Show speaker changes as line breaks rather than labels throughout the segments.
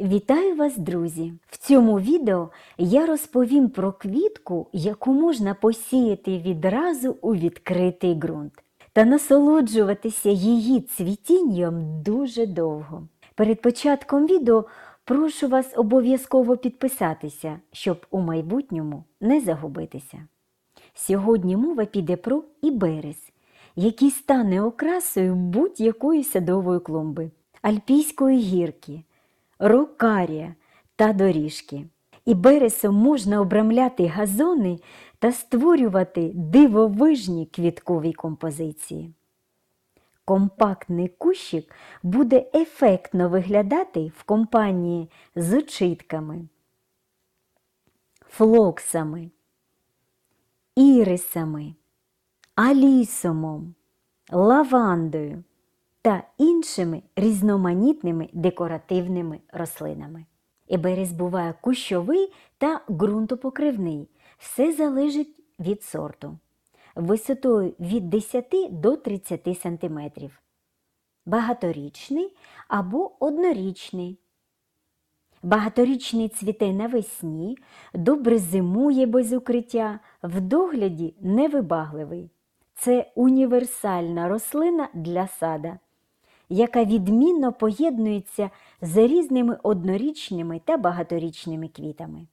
Вітаю вас, друзі! В цьому відео я розповім про квітку, яку можна посіяти відразу у відкритий ґрунт та насолоджуватися її цвітінням дуже довго. Перед початком відео прошу вас обов'язково підписатися, щоб у майбутньому не загубитися. Сьогодні мова піде про іберес, який стане окрасою будь-якої садової клумби, альпійської гірки, рокарія та доріжки. Ібересом можна обрамляти газони та створювати дивовижні квіткові композиції. Компактний кущик буде ефектно виглядати в компанії з очитками, флоксами, ірисами, алісомом, лавандою та іншими різноманітними декоративними рослинами. Іберіс буває кущовий та ґрунтопокривний. Все залежить від сорту. Висотою від 10 до 30 см. Багаторічний або однорічний. Багаторічний цвіте навесні, добре зимує без укриття, в догляді невибагливий. Це універсальна рослина для сада, яка відмінно поєднується з різними однорічними та багаторічними квітами.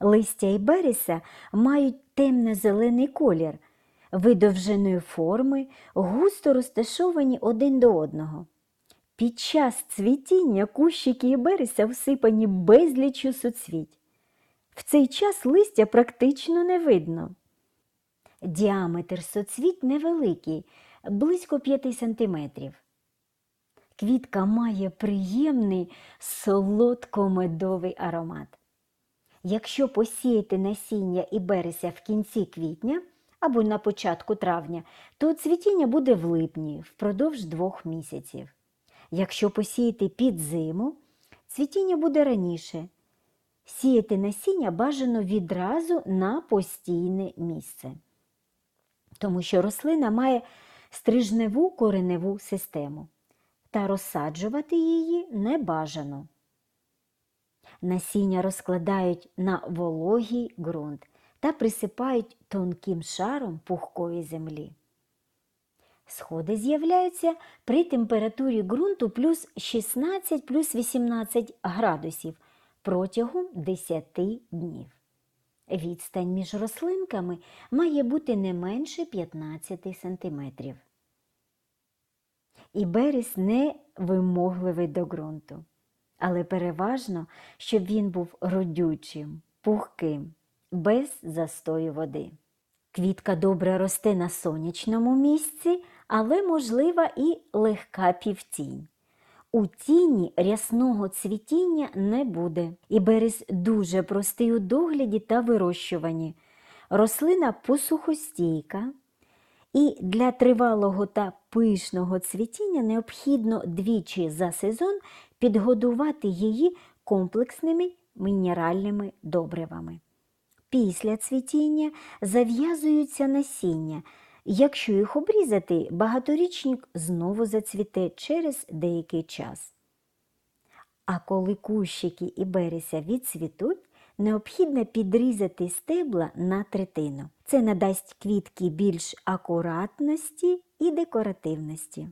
Листя і береса мають темно-зелений колір, видовженої форми, густо розташовані один до одного. Під час цвітіння кущики і береса всипані безлічю суцвіть. В цей час листя практично не видно. Діаметр соцвіть невеликий, близько 5 см. Квітка має приємний солодко-медовий аромат. Якщо посіяти насіння і береся в кінці квітня або на початку травня, то цвітіння буде в липні впродовж двох місяців. Якщо посіяти під зиму, цвітіння буде раніше. Сіяти насіння бажано відразу на постійне місце, тому що рослина має стрижневу кореневу систему, та розсаджувати її не бажано. Насіння розкладають на вологий ґрунт та присипають тонким шаром пухкої землі. Сходи з'являються при температурі ґрунту плюс 16 плюс 18 градусів протягом 10 днів. Відстань між рослинками має бути не менше 15 см. І берез не вимогливий до ґрунту але переважно, щоб він був родючим, пухким, без застою води. Квітка добре росте на сонячному місці, але можлива і легка півтінь. У тіні рясного цвітіння не буде, і берез дуже простий у догляді та вирощуванні. Рослина посухостійка, і для тривалого та пишного цвітіння необхідно двічі за сезон підгодувати її комплексними мінеральними добривами. Після цвітіння зав'язуються насіння. Якщо їх обрізати, багаторічник знову зацвіте через деякий час. А коли кущики і береся відцвітуть, необхідно підрізати стебла на третину. Це надасть квітки більш акуратності і декоративності.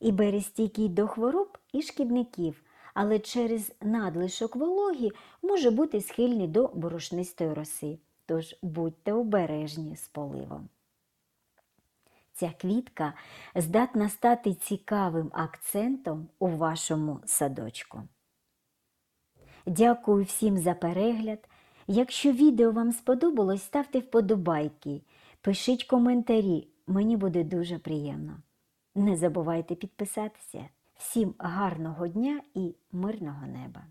І берез стійкий до хвороб і шкідників, але через надлишок вологі може бути схильний до борошнистої роси. Тож будьте обережні з поливом. Ця квітка здатна стати цікавим акцентом у вашому садочку. Дякую всім за перегляд. Якщо відео вам сподобалось, ставте вподобайки, пишіть коментарі, мені буде дуже приємно. Не забувайте підписатися. Всім гарного дня і мирного неба!